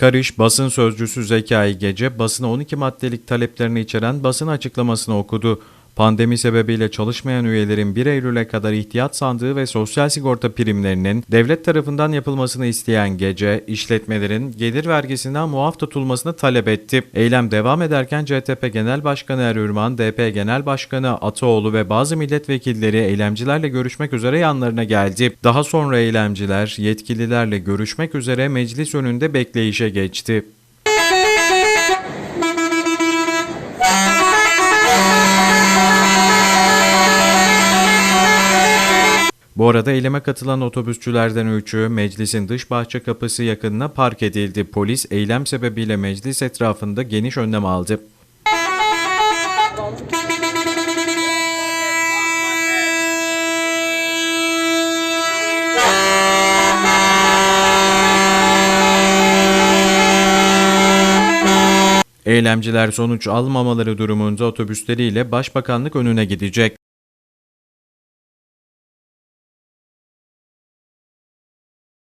Karış, basın sözcüsü Zekai Gece, basına 12 maddelik taleplerini içeren basın açıklamasını okudu. Pandemi sebebiyle çalışmayan üyelerin 1 Eylül'e kadar ihtiyat sandığı ve sosyal sigorta primlerinin devlet tarafından yapılmasını isteyen Gece, işletmelerin gelir vergisinden muaf tutulmasını talep etti. Eylem devam ederken CTP Genel Başkanı Erürman, DP Genel Başkanı Ataoğlu ve bazı milletvekilleri eylemcilerle görüşmek üzere yanlarına geldi. Daha sonra eylemciler yetkililerle görüşmek üzere meclis önünde bekleyişe geçti. Bu arada eyleme katılan otobüsçülerden üçü meclisin dış bahçe kapısı yakınına park edildi. Polis eylem sebebiyle meclis etrafında geniş önlem aldı. Eylemciler sonuç almamaları durumunda otobüsleriyle başbakanlık önüne gidecek.